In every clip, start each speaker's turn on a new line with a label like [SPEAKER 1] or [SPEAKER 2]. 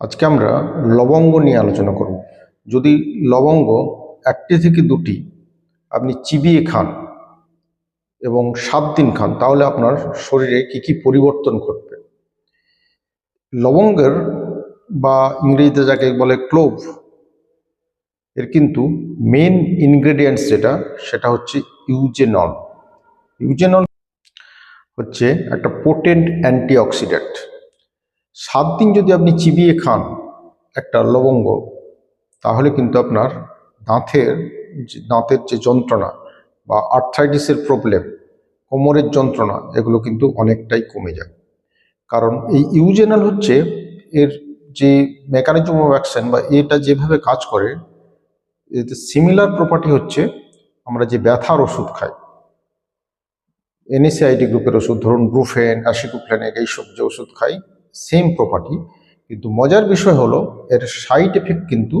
[SPEAKER 1] আজকে আমরা লবঙ্গ নিয়ে আলোচনা করব। যদি লবঙ্গ একটি থেকে দুটি আপনি চিবিয়ে খান এবং সাত দিন খান, তাহলে আপনার শরীরে কি কি পরিবর্তন ঘটবে? লবঙ্গের বা ইংরেজিতে যাকে বলে ক্লোভ, এর কিন্তু মেন ইনগ্রেডিয়েন্টস যেটা, সেটা হচ্ছে ইউজেনল। ইউজেনল হচ্ছে একটা পোটেন্ট অ্যান্টিঅক্সিডেন্ট সাত দিন যদি আপনি চিবিয়ে খান একটা লবঙ্গ, তাহলে কিন্তু আপনার দাঁতের দাঁতের যে যন্ত্রণা বা আর্থ্রাইটিসের প্রবলেম কোমরের যন্ত্রণা, এগুলো কিন্তু অনেকটাই কমে যায়। কারণ এই ইউজেনাল হচ্ছে এর যে মেকানিজম অফ অ্যাকশন বা এটা যেভাবে কাজ করে এতে সিমিলার প্রপার্টি হচ্ছে আমরা যে ব্যথার ওষুধ খাই। এনএসিআইডি গ্রুপের ওষুধ, ধরুন ব্রুফেন অ্যাসিকুফ্লেনেক এইসব যে ওষুধ খাই সেম প্রপার্টি কিন্তু মজার বিষয় হলো, এর সাইড এফেক্ট কিন্তু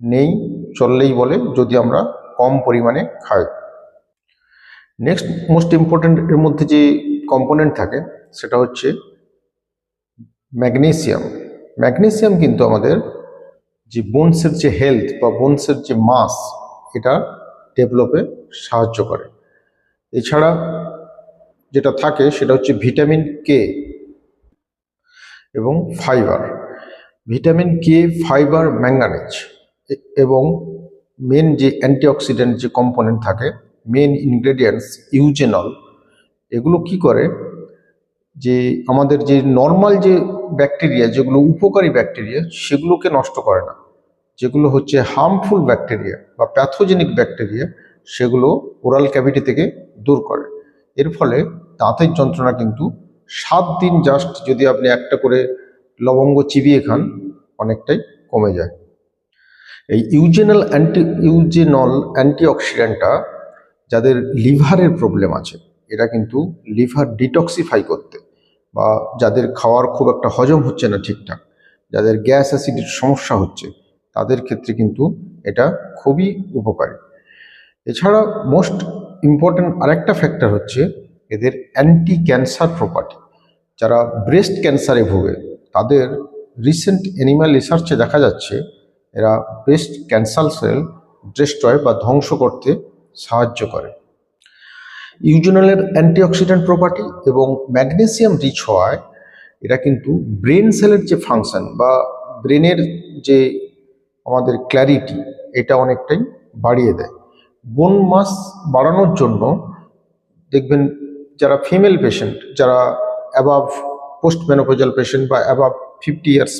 [SPEAKER 1] নেই, চললেই বলে, যদি আমরা কম পরিমাণে খাই। নেক্সট মোস্ট ইম্পর্ট্যান্ট এর মধ্যে যে কম্পোনেন্ট থাকে, সেটা হচ্ছে ম্যাগনেসিয়াম ম্যাগনেসিয়াম কিন্তু আমাদের যে বোনসের যে হেলথ বা বোনসের যে মাস এটা ডেভেলপে সাহায্য করে। এছাড়া যেটা থাকে, সেটা হচ্ছে ভিটামিন কে এবং fibre. Vitamin K fibre, manganese এবং মেন যে অ্যান্টিঅক্সিডেন্ট যে কম্পোনেন্ট থাকে, মেন ইনগ্রেডিয়েন্টস ইউজেনল, এগুলো কি করে? যে আমাদের যে নর্মাল যে ব্যাকটেরিয়া, যেগুলো উপকারী ব্যাকটেরিয়া, সেগুলোকে নষ্ট করে না। যেগুলো হচ্ছে হার্মফুল ব্যাকটেরিয়া বা প্যাথোজেনিক ব্যাকটেরিয়া, সেগুলো ওরাল ক্যাভিটি থেকে দূর করে। এর ফলে দাঁতের যন্ত্রণা কিন্তু সাত দিন জাস্ট যদি আপনি একটা করে লবঙ্গ চিবিয়ে খান, অনেকটাই কমে যায়। এই ইউজেনাল অ্যান্টি ইউজেনল অ্যান্টিঅক্সিডেন্টটা যাদের লিভারের প্রবলেম আছে এটা কিন্তু লিভার ডিটক্সিফাই করতে বা যাদের খাওয়ার খুব একটা হজম হচ্ছে না ঠিকঠাক, যাদের গ্যাস অ্যাসিডের সমস্যা হচ্ছে, তাদের ক্ষেত্রে কিন্তু এটা খুবই উপকারী। এছাড়া মোস্ট ইম্পর্ট্যান্ট আরেকটা ফ্যাক্টর হচ্ছে এদের অ্যান্টি ক্যান্সার প্রপার্টি যারা ব্রেস্ট ক্যান্সারে ভোগে, তাদের রিসেন্ট অ্যানিম্যাল রিসার্চে দেখা যাচ্ছে, এরা ব্রেস্ট ক্যান্সার সেল ডেস্ট্রয় বা ধ্বংস করতে সাহায্য করে। ইউজেনালের অ্যান্টিঅক্সিডেন্ট প্রপার্টি এবং ম্যাগনেসিয়াম রিচ হওয়ায় এটা কিন্তু ব্রেন সেলের যে ফাংশন বা ব্রেনের যে আমাদের ক্ল্যারিটি এটা অনেকটাই বাড়িয়ে দেয়। বোন মাস বাড়ানোর জন্য দেখবেন যারা ফিমেল পেশেন্ট যারা অ্যাবাভ পোস্ট মেনোপোজাল পেশেন্ট বা অ্যাবাভ ফিফটি ইয়ার্স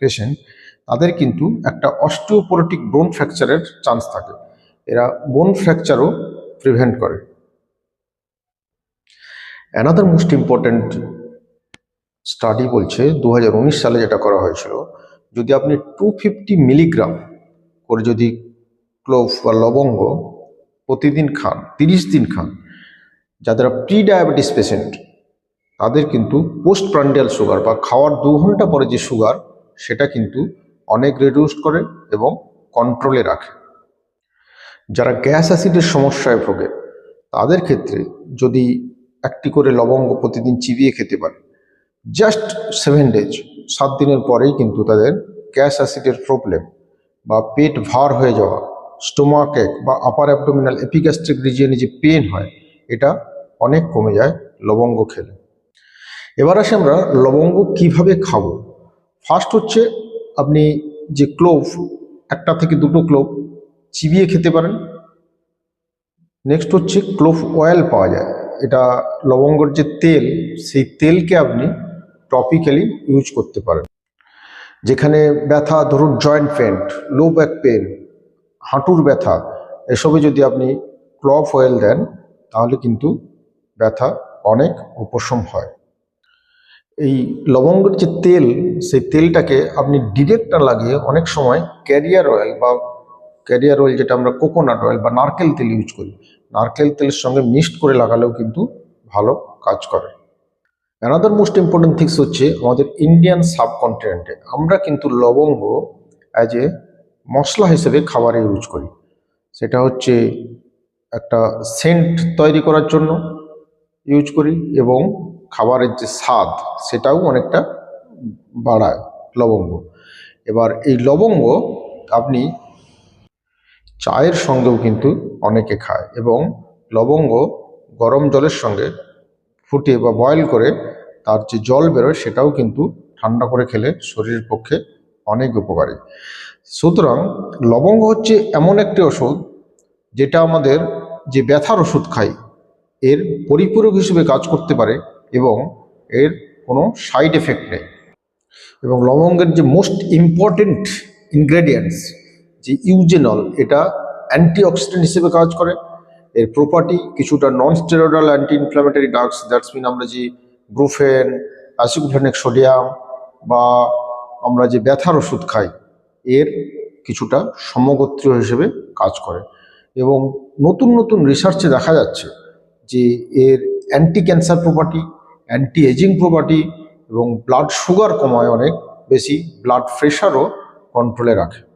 [SPEAKER 1] পেশেন্ট তাদের কিন্তু একটা অস্টিওপোরোটিক বোন ফ্র্যাকচারের চান্স থাকে। এরা বোন ফ্র্যাকচারও প্রিভেন্ট করে। অ্যানাদার মোস্ট ইম্পর্ট্যান্ট স্টাডি বলছে দু হাজার উনিশ সালে যেটা করা হয়েছিল, যদি আপনি টু ফিফটি মিলিগ্রাম করে যদি ক্লোভ বা লবঙ্গ প্রতিদিন খান, তিরিশ দিন খান যাদের প্রি ডায়াবেটিস পেশেন্ট তাদের কিন্তু পোস্ট প্রান্ডিয়াল সুগার বা খাওয়ার দু ঘণ্টা পরে যে সুগার সেটা কিন্তু অনেক রিডিউস করে এবং কন্ট্রোলে রাখে। যারা গ্যাস অ্যাসিডের সমস্যায় ভোগে, তাদের ক্ষেত্রে যদি একটি করে লবঙ্গ প্রতিদিন চিবিয়ে খেতে পারে জাস্ট সেভেন ডেজ সাত দিনের পরেই কিন্তু তাদের গ্যাস অ্যাসিডের প্রবলেম বা পেট ভার হয়ে যাওয়া স্টোমাক এক বা আপার অ্যাবডোমিনাল এপিগ্যাস্ট্রিক রিজিয়নে যে পেন হয়, এটা অনেক কমে যায়, লবঙ্গ খেলে। এবার আসে আমরা লবঙ্গ কীভাবে খাব? ফার্স্ট হচ্ছে আপনি যে ক্লোভ একটা থেকে দুটো ক্লোভ চিবিয়ে খেতে পারেন। নেক্সট হচ্ছে ক্লোভ অয়েল পাওয়া যায়। এটা লবঙ্গর যে তেল, সেই তেলকে আপনি টপিক্যালি ইউজ করতে পারেন। যেখানে ব্যথা, ধরুন joint pain low back pain হাঁটুর ব্যথা, এসবে যদি আপনি ক্লভ অয়েল দেন, তাহলে কিন্তু ব্যথা অনেক উপশম হয়। এই লবঙ্গের যে তেল, সেই তেলটাকে আপনি ডিরেক্ট না লাগিয়ে অনেক সময় ক্যারিয়ার অয়েল বা ক্যারিয়ার অয়েল যেটা আমরা কোকোনাট অয়েল বা নারকেল তেল ইউজ করি, নারকেল তেলের সঙ্গে মিক্সড করে লাগালেও কিন্তু ভালো কাজ করে। অ্যানাদার মোস্ট ইম্পর্টেন্ট থিংস হচ্ছে আমাদের ইন্ডিয়ান সাবকন্টিনেন্টে আমরা কিন্তু লবঙ্গ অ্যাজ এ মশলা হিসেবে খাবারে ইউজ করি। সেটা হচ্ছে একটা সেন্ট তৈরি করার জন্য ইউজ করি এবং খাবারের যে স্বাদ সেটাও অনেকটা বাড়ায় লবঙ্গ। এবার এই লবঙ্গ আপনি চায়ের সঙ্গেও কিন্তু অনেকে খায় এবং লবঙ্গ গরম জলের সঙ্গে ফুটিয়ে বা বয়েল করে তার যে জল বেরোয় সেটাও কিন্তু ঠান্ডা করে খেলে শরীরের পক্ষে অনেক উপকারী। সুতরাং লবঙ্গ হচ্ছে এমন একটি ওষুধ যেটা আমাদের যে ব্যথার ওষুধ খাই এর পরিপূরক হিসেবে কাজ করতে পারে এবং এর কোনো সাইড এফেক্ট নেই। এবং লবঙ্গের যে মোস্ট ইম্পর্টেন্ট ইনগ্রেডিয়েন্টস যে ইউজেনল এটা অ্যান্টিঅক্সিডেন্ট হিসেবে কাজ করে। এর প্রপার্টি কিছুটা non steroidal anti inflammatory drugs that's mean আমরা যে ব্রুফেন অ্যাসিক্লোফেনিক সোডিয়াম বা আমরা যে ব্যথার ওষুধ খাই, এর কিছুটা সমগোত্রীয় হিসেবে কাজ করে। এবং নতুন নতুন রিসার্চে দেখা যাচ্ছে যে এর anti cancer property anti ageing property এবং ব্লাড সুগার কমায় অনেক, বেশি ব্লাড প্রেশারও কন্ট্রোলে রাখে।